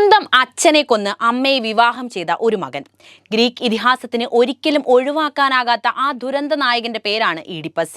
സ്വന്തം അച്ഛനെ കൊന്ന് അമ്മയെ വിവാഹം ചെയ്ത ഒരു മകൻ. ഗ്രീക്ക് ഇതിഹാസത്തിന് ഒരിക്കലും ഒഴിവാക്കാനാകാത്ത ആ ദുരന്ത നായകന്റെ പേരാണ് ഈഡിപ്പസ്.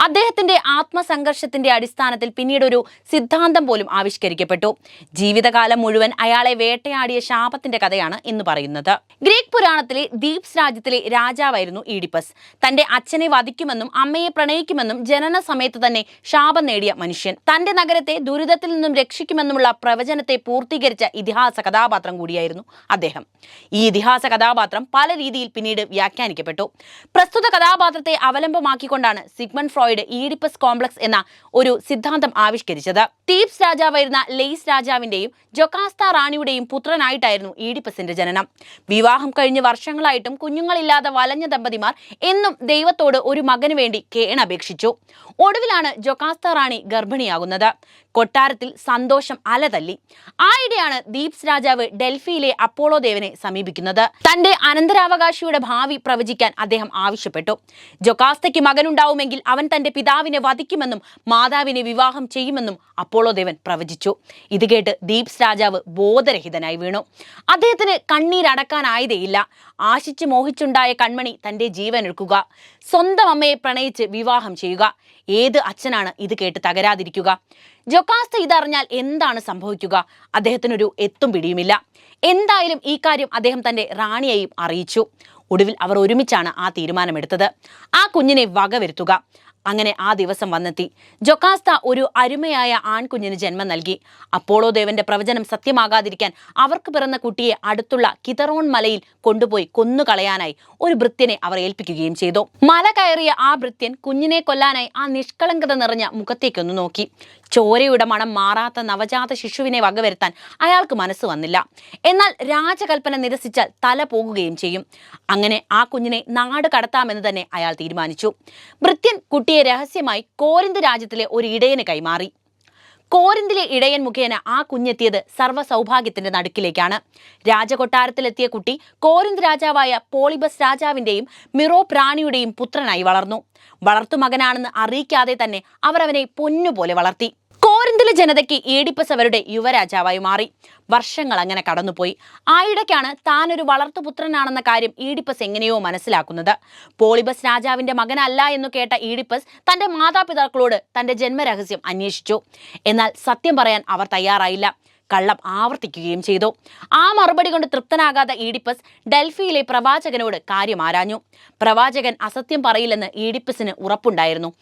അദ്ദേഹത്തിന്റെ ആത്മസംഘർഷത്തിന്റെ അടിസ്ഥാനത്തിൽ പിന്നീട് ഒരു സിദ്ധാന്തം പോലും ആവിഷ്കരിക്കപ്പെട്ടു. ജീവിതകാലം മുഴുവൻ അയാളെ വേട്ടയാടിയ ശാപത്തിന്റെ കഥയാണ് എന്ന് പറയുന്നത്. ഗ്രീക്ക് പുരാണത്തിലെ ദീപ്സ് രാജ്യത്തിലെ രാജാവായിരുന്നു ഈഡിപ്പസ്. തന്റെ അച്ഛനെ വധിക്കുമെന്നും അമ്മയെ പ്രണയിക്കുമെന്നും ജനന സമയത്ത് തന്നെ ശാപം നേടിയ മനുഷ്യൻ. തന്റെ നഗരത്തെ ദുരിതത്തിൽ നിന്നും രക്ഷിക്കുമെന്നുമുള്ള പ്രവചനത്തെ പൂർത്തീകരിച്ച ഇതിഹാസ കഥാപാത്രം കൂടിയായിരുന്നു അദ്ദേഹം. ഈ ഇതിഹാസ കഥാപാത്രം പല രീതിയിൽ പിന്നീട് വ്യാഖ്യാനിക്കപ്പെട്ടു. പ്രസ്തുത കഥാപാത്രത്തെ അവലംബമാക്കിക്കൊണ്ടാണ് സിഗ്മൺ ഫ്രോയിഡ് ഈഡിപ്പസ് കോംപ്ലക്സ് എന്ന ഒരു സിദ്ധാന്തം ആവിഷ്കരിച്ചത്. തീപ്സ് രാജാവായിരുന്ന ലെയ്സ് രാജാവിന്റെയും ജൊക്കാസ്ത റാണിയുടെയും പുത്രനായിട്ടായിരുന്നു ഈഡിപ്പസിന്റെ ജനനം. വിവാഹം കഴിഞ്ഞ് വർഷങ്ങളായിട്ടും കുഞ്ഞുങ്ങളില്ലാതെ വലഞ്ഞ ദമ്പതിമാർ എന്നും ദൈവത്തോട് ഒരു മകന് വേണ്ടി കേണപേക്ഷിച്ചു. ഒടുവിലാണ് ജൊക്കാസ്ത റാണി ഗർഭിണിയാകുന്നത്. കൊട്ടാരത്തിൽ സന്തോഷം അലതല്ലി. ആയിടെയാണ് ദീപ്സ് രാജാവ് ഡൽഹിയിലെ അപ്പോളോ ദേവനെ സമീപിക്കുന്നത്. തന്റെ അനന്തരാവകാശിയുടെ ഭാവി പ്രവചിക്കാൻ അദ്ദേഹം ആവശ്യപ്പെട്ടു. ജൊക്കാസ്തയ്ക്ക് മകനുണ്ടാവുമെങ്കിൽ അവൻ തന്റെ പിതാവിനെ വധിക്കുമെന്നും മാതാവിനെ വിവാഹം ചെയ്യുമെന്നും അപ്പോളോ ദേവൻ പ്രവചിച്ചു. ഇത് കേട്ട് ദീപ്സ് രാജാവ് ബോധരഹിതനായി വീണു. അദ്ദേഹത്തിന് കണ്ണീരടക്കാനായതേയില്ല ആശിച്ച് മോഹിച്ചുണ്ടായ കൺമണി തന്റെ ജീവൻ എടുക്കുക സ്വന്തം അമ്മയെ പ്രണയിച്ച് വിവാഹം ചെയ്യുക. ഏത് അച്ഛനാണ് ഇത് കേട്ട് തകരാതിരിക്കുക? ജൊക്കാസ്ത ഇതറിഞ്ഞാൽ എന്താണ് സംഭവിക്കുക? അദ്ദേഹത്തിനൊരു എത്തും പിടിയുമില്ല. എന്തായാലും ഈ കാര്യം അദ്ദേഹം തന്റെ റാണിയെയും അറിയിച്ചു. ഒടുവിൽ അവർ ഒരുമിച്ചാണ് ആ തീരുമാനമെടുത്തത്. ആ കുഞ്ഞിനെ വകവരുത്തുക. അങ്ങനെ ആ ദിവസം വന്നെത്തി. ജൊക്കാസ്ത ഒരു അരുമയായ ആൺകുഞ്ഞിന് ജന്മം നൽകി. അപ്പോളോ ദേവന്റെ പ്രവചനം സത്യമാകാതിരിക്കാൻ അവർക്ക് പിറന്ന കുട്ടിയെ അടുത്തുള്ള കിതറോൺ മലയിൽ കൊണ്ടുപോയി കൊന്നുകളയാനായി ഒരു ഭൃത്യനെ അവർ ഏൽപ്പിക്കുകയും ചെയ്തു. മല കയറിയ ആ ഭൃത്യൻ കുഞ്ഞിനെ കൊല്ലാനായി ആ നിഷ്കളങ്കത നിറഞ്ഞ മുഖത്തേക്കൊന്നു നോക്കി. ചോരയുടെ മണം മാറാത്ത നവജാത ശിശുവിനെ വകവരുത്താൻ അയാൾക്ക് മനസ്സ് വന്നില്ല. എന്നാൽ രാജകൽപ്പന നിരസിച്ചാൽ തല പോകുകയും ചെയ്യും. അങ്ങനെ ആ കുഞ്ഞിനെ നാട് കടത്താമെന്ന് തന്നെ അയാൾ തീരുമാനിച്ചു. ഭൃത്യൻ കുട്ടിയെ രഹസ്യമായി കോരിന്ത് രാജ്യത്തിലെ ഒരു ഇടയന് കൈമാറി. കോരിന്തിലെ ഇടയൻ മുഖേന ആ കുഞ്ഞെത്തിയത് സർവസൗഭാഗ്യത്തിന്റെ നടുക്കിലേക്കാണ്. രാജകൊട്ടാരത്തിലെത്തിയ കുട്ടി കോരിന്ത് രാജാവായ പോളിബസ് രാജാവിന്റെയും മിറോ പ്രാണിയുടെയും പുത്രനായി വളർന്നു. വളർത്തുമകനാണെന്ന് അറിയിക്കാതെ തന്നെ അവർ അവനെ പൊന്നുപോലെ വളർത്തി. കോരിന്തിലെ ജനതയ്ക്ക് ഏഡിപ്പസ് അവരുടെ യുവരാജാവായി മാറി. വർഷങ്ങൾ അങ്ങനെ കടന്നുപോയി. ആയിടയ്ക്കാണ് താനൊരു വളർത്തുപുത്രനാണെന്ന കാര്യം ഈഡിപ്പസ് എങ്ങനെയോ മനസ്സിലാക്കുന്നത്. പോളിബസ് രാജാവിന്റെ മകനല്ല എന്നു കേട്ട ഈഡിപ്പസ് തന്റെ മാതാപിതാക്കളോട് തന്റെ ജന്മരഹസ്യം അന്വേഷിച്ചു. എന്നാൽ സത്യം പറയാൻ അവർ തയ്യാറായില്ല. കള്ളം ആവർത്തിക്കുകയും ചെയ്തു. ആ മറുപടി കൊണ്ട് തൃപ്തനാകാത്ത ഈഡിപ്പസ് ഡൽഹിയിലെ പ്രവാചകനോട് കാര്യം ആരാഞ്ഞു. പ്രവാചകൻ അസത്യം പറയില്ലെന്ന് ഈഡിപ്പസിന് ഉറപ്പുണ്ടായിരുന്നു.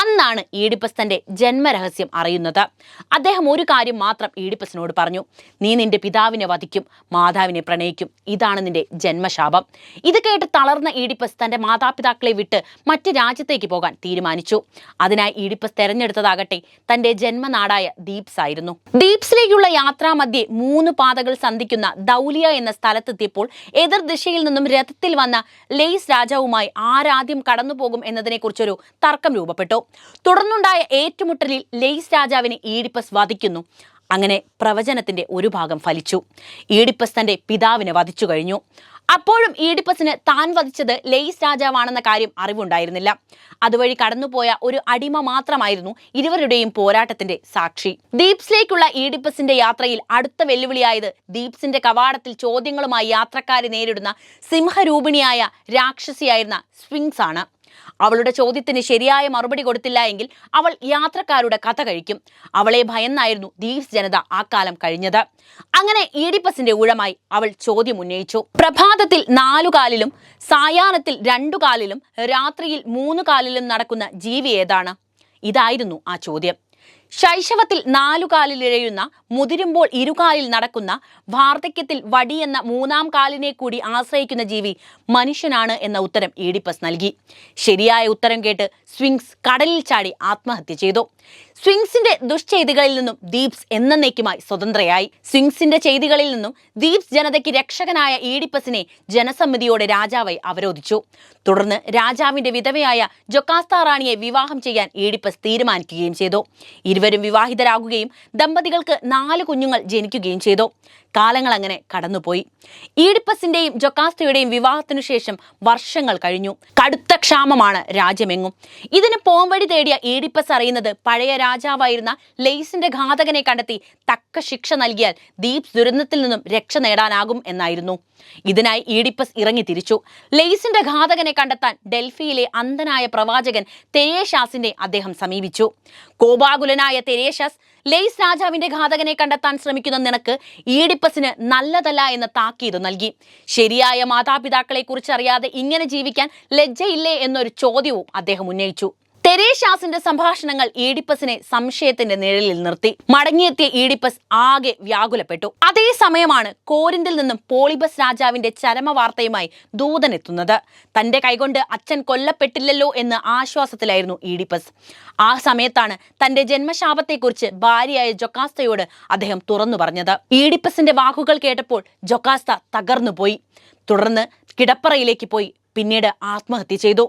അന്നാണ് ഈഡിപ്പസ് തന്റെ ജന്മരഹസ്യം അറിയുന്നത്. അദ്ദേഹം ഒരു കാര്യം മാത്രം ഈഡിപ്പസിനോട് പറഞ്ഞു. നീ നിന്റെ പിതാവിനെ വധിക്കും മാതാവിനെ പ്രണയിക്കും. ഇതാണ് നിന്റെ ജന്മശാപം. ഇത് കേട്ട് തളർന്ന ഈഡിപ്പസ് തന്റെ മാതാപിതാക്കളെ വിട്ട് മറ്റ് രാജ്യത്തേക്ക് പോകാൻ തീരുമാനിച്ചു. അതിനായി ഈഡിപ്പസ് തെരഞ്ഞെടുത്തതാകട്ടെ തന്റെ ജന്മനാടായ ദീപ്സ് ആയിരുന്നു. ദീപ്സിലേക്കുള്ള യാത്രാമധ്യേ മൂന്ന് പാതകൾ സന്ധിക്കുന്ന ദൗലിയ എന്ന സ്ഥലത്തെത്തിയപ്പോൾ എതിർ ദിശയിൽ നിന്നും രഥത്തിൽ വന്ന ലെയ്സ് രാജാവുമായി ആരാദ്യം കടന്നുപോകും എന്നതിനെക്കുറിച്ചൊരു തർക്കം രൂപപ്പെട്ടു. തുടർന്നുണ്ടായ ഏറ്റുമുട്ടലിൽ ലെയ്സ് രാജാവിനെ ഈഡിപ്പസ് വധിക്കുന്നു അങ്ങനെ പ്രവചനത്തിന്റെ ഒരു ഭാഗം ഫലിച്ചു. ഈഡിപ്പസ് തന്റെ പിതാവിനെ വധിച്ചു കഴിഞ്ഞു. അപ്പോഴും ഈഡിപ്പസിന് താൻ വധിച്ചത് ലെയ്സ് രാജാവാണെന്ന കാര്യം അറിവുണ്ടായിരുന്നില്ല. അതുവഴി കടന്നുപോയ ഒരു അടിമ മാത്രമായിരുന്നു ഇരുവരുടെയും പോരാട്ടത്തിന്റെ സാക്ഷി. ദീപ്സിലേക്കുള്ള ഈഡിപ്പസിന്റെ യാത്രയിൽ അടുത്ത വെല്ലുവിളിയായത് ദീപ്സിന്റെ കവാടത്തിൽ ചോദ്യങ്ങളുമായി യാത്രക്കാരെ നേരിടുന്ന സിംഹരൂപിണിയായ രാക്ഷസിയായിരുന്ന സ്വിങ്സ് ആണ് അവളുടെ ചോദ്യത്തിന് ശരിയായ മറുപടി കൊടുത്തില്ല എങ്കിൽ അവൾ യാത്രക്കാരുടെ കഥ കഴിക്കും. അവളെ ഭയന്നായിരുന്നു ദീപ്സ് ജനത ആ കാലം കഴിഞ്ഞത്. അങ്ങനെ ഈഡിപ്പസിന്റെ ഊഴമായി അവൾ ചോദ്യം ഉന്നയിച്ചു. പ്രഭാതത്തിൽ നാലുകാലിലും സായാഹ്നത്തിൽ രണ്ടു കാലിലും രാത്രിയിൽ മൂന്ന് കാലിലും നടക്കുന്ന ജീവി ഏതാണ്? ഇതായിരുന്നു ആ ചോദ്യം. ശൈശവത്തിൽ നാലുകാലിലിഴയുന്ന മുതിരുമ്പോൾ ഇരുകാലിൽ നടക്കുന്ന വാർദ്ധക്യത്തിൽ വടിയെന്ന മൂന്നാം കാലിനെ കൂടി ആശ്രയിക്കുന്ന ജീവി മനുഷ്യനാണ് എന്ന ഉത്തരം ഈഡിപ്പസ് നൽകി. ശരിയായ ഉത്തരം കേട്ട് സ്വിങ്സ് കടലിൽ ചാടി ആത്മഹത്യ ചെയ്തു. സ്വിങ്സിന്റെ ദുഷ്ചെയ്തികളിൽ നിന്നും ദീപ്സ് എന്നേക്കുമായി സ്വതന്ത്രയായി. സ്വിങ്സിന്റെ ചെയ്തികളിൽ നിന്നും ദീപ്സ് ജനതയ്ക്ക് രക്ഷകനായ ഈഡിപ്പസിനെ ജനസമ്മതിയോടെ രാജാവായി അവരോധിച്ചു. തുടർന്ന് രാജാവിന്റെ വിധവയായ ജൊക്കാസ്ത റാണിയെ വിവാഹം ചെയ്യാൻ ഈഡിപ്പസ് തീരുമാനിക്കുകയും ചെയ്തു. ഇരുവരും വിവാഹിതരാകുകയും ദമ്പതികൾക്ക് നാല് കുഞ്ഞുങ്ങൾ ജനിക്കുകയും ചെയ്തു. കാലങ്ങൾ അങ്ങനെ കടന്നുപോയി. ഈഡിപ്പസിന്റെയും ജൊക്കാസ്തയുടെയും വിവാഹത്തിനു ശേഷം വർഷങ്ങൾ കഴിഞ്ഞു. കടുത്ത ക്ഷാമമാണ് രാജ്യമെങ്ങും. ഇതിന് പോംവഴി തേടിയ ഈഡിപ്പസ് അറിയുന്നത് പഴയ രാജാവായിരുന്ന ലെയ്സിന്റെ ഘാതകനെ കണ്ടെത്തി തക്ക ശിക്ഷ നൽകിയാൽ ദീപ് ദുരന്തത്തിൽ നിന്നും രക്ഷ നേടാനാകും എന്നായിരുന്നു. ഇതിനായി ഈഡിപ്പസ് ഇറങ്ങി തിരിച്ചു. ലെയ്സിന്റെ ഘാതകനെ കണ്ടെത്താൻ ഡൽഹിയിലെ അന്ധനായ പ്രവാചകൻ തെരേഷാസിനെ അദ്ദേഹം സമീപിച്ചു. കോപാകുലനായ തെരേഷാസ് ലെയ്സ് രാജാവിന്റെ ഘാതകനെ കണ്ടെത്താൻ ശ്രമിക്കുന്ന നിനക്ക് ഈഡിപ്പസിന് നല്ലതല്ല എന്ന താക്കീത് നൽകി. ശരിയായ മാതാപിതാക്കളെ കുറിച്ച് അറിയാതെ ഇങ്ങനെ ജീവിക്കാൻ ലജ്ജയില്ലേ എന്നൊരു ചോദ്യവും അദ്ദേഹം ഉന്നയിച്ചു. തെരേഷാസിന്റെ സംഭാഷണങ്ങൾ ഈഡിപ്പസിനെ സംശയത്തിന്റെ നിഴലിൽ നിർത്തി. മടങ്ങിയെത്തിയ ഈഡിപ്പസ് ആകെ വ്യാകുലപ്പെട്ടു. അതേസമയമാണ് കോരിന്തിൽ നിന്നും പോളിബസ് രാജാവിന്റെ ചരമ വാർത്തയുമായി ദൂതനെത്തുന്നത് തന്റെ കൈകൊണ്ട് അച്ഛൻ കൊല്ലപ്പെട്ടില്ലല്ലോ എന്ന് ആശ്വാസത്തിലായിരുന്നു ഈഡിപ്പസ്. ആ സമയത്താണ് തന്റെ ജന്മശാപത്തെക്കുറിച്ച് ഭാര്യയായ ജൊക്കാസ്തയോട് അദ്ദേഹം തുറന്നു പറഞ്ഞത്. ഈഡിപ്പസിന്റെ വാക്കുകൾ കേട്ടപ്പോൾ ജൊക്കാസ്ത തകർന്നുപോയി. തുടർന്ന് കിടപ്പറയിലേക്ക് പോയി. പിന്നീട് ആത്മഹത്യ ചെയ്തു.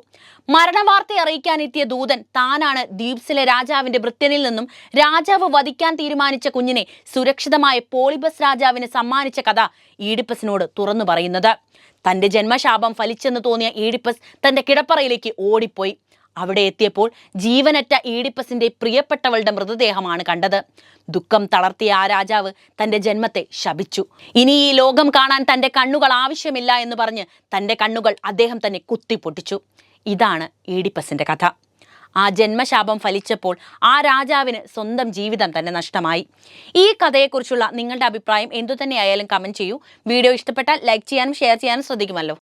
മരണവാർത്ത അറിയിക്കാനെത്തിയ ദൂതൻ താനാണ് ദ്വീപ്സിലെ രാജാവിന്റെ വൃത്യനിൽ നിന്നും രാജാവ് വധിക്കാൻ തീരുമാനിച്ച കുഞ്ഞിനെ സുരക്ഷിതമായ പോളിബസ് രാജാവിന് സമ്മാനിച്ച കഥ ഈഡിപ്പസിനോട് തുറന്നു പറയുന്നത്. തന്റെ ജന്മശാപം ഫലിച്ചെന്ന് തോന്നിയ ഈഡിപ്പസ് തന്റെ കിടപ്പറയിലേക്ക് ഓടിപ്പോയി. അവിടെ എത്തിയപ്പോൾ ജീവനറ്റ ഈഡിപ്പസിന്റെ പ്രിയപ്പെട്ടവളുടെ മൃതദേഹമാണ് കണ്ടത്. ദുഃഖം തളർത്തിയ ആ രാജാവ് തന്റെ ജന്മത്തെ ശപിച്ചു. ഇനി ഈ ലോകം കാണാൻ തന്റെ കണ്ണുകൾ ആവശ്യമില്ല എന്ന് പറഞ്ഞ് തന്റെ കണ്ണുകൾ അദ്ദേഹം തന്നെ കുത്തിപ്പൊട്ടിച്ചു. ഇതാണ് ഈഡിപ്പസിന്റെ കഥ. ആ ജന്മശാപം ഫലിച്ചപ്പോൾ ആ രാജാവിന് സ്വന്തം ജീവിതം തന്നെ നഷ്ടമായി. ഈ കഥയെക്കുറിച്ചുള്ള നിങ്ങളുടെ അഭിപ്രായം എന്തു തന്നെയായാലും കമന്റ് ചെയ്യൂ. വീഡിയോ ഇഷ്ടപ്പെട്ടാൽ ലൈക്ക് ചെയ്യാനും ഷെയർ ചെയ്യാനും ശ്രദ്ധിക്കുമല്ലോ.